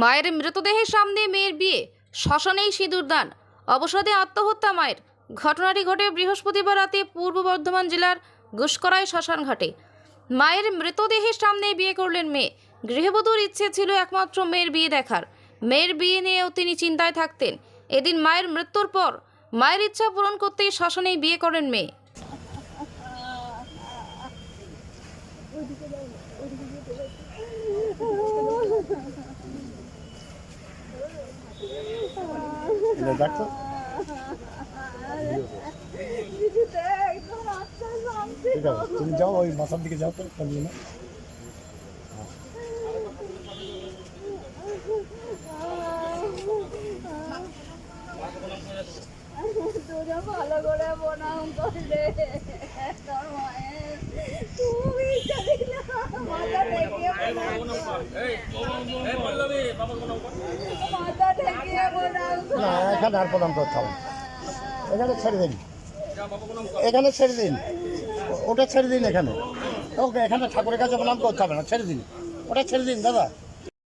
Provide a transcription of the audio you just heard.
মায়ের মৃতদেহের সামনে মেয়ের বিয়ে, শ্মশানেই সিঁদুর দান, অবসাদে আত্মহত্যা মায়ের। ঘটনাটি ঘটে বৃহস্পতিবার রাতে পূর্ব বর্ধমান জেলার গুসকরাই শ্মশান ঘাটে। মায়ের মৃতদেহের সামনে বিয়ে করলেন মেয়ে। গৃহবধূর ইচ্ছে ছিল একমাত্র মেয়ের বিয়ে দেখার। মেয়ের বিয়ে নিয়েও তিনি চিন্তায় থাকতেন। এদিন মায়ের মৃত্যুর পর মায়ের ইচ্ছা পূরণ করতেই শ্মশানেই বিয়ে করেন মেয়ে। এটা দেখো তুমি যাও ওই মাথার দিকে যাও তো কালিয়ে না তোরা ভালো করে প্রণাম করলে তোর মায়ের মাথা মাথা না, এখানে আর প্রণাম করতে হবে এখানে ছেড়ে দিন। এখানে ছেড়ে দিন। ওটা ছেড়ে দিন এখানে। ওকে, এখানে ঠাকুরের কাছে প্রণাম করতে হবে না, ছেড়ে দিন। ওটা ছেড়ে দিন, দাদা।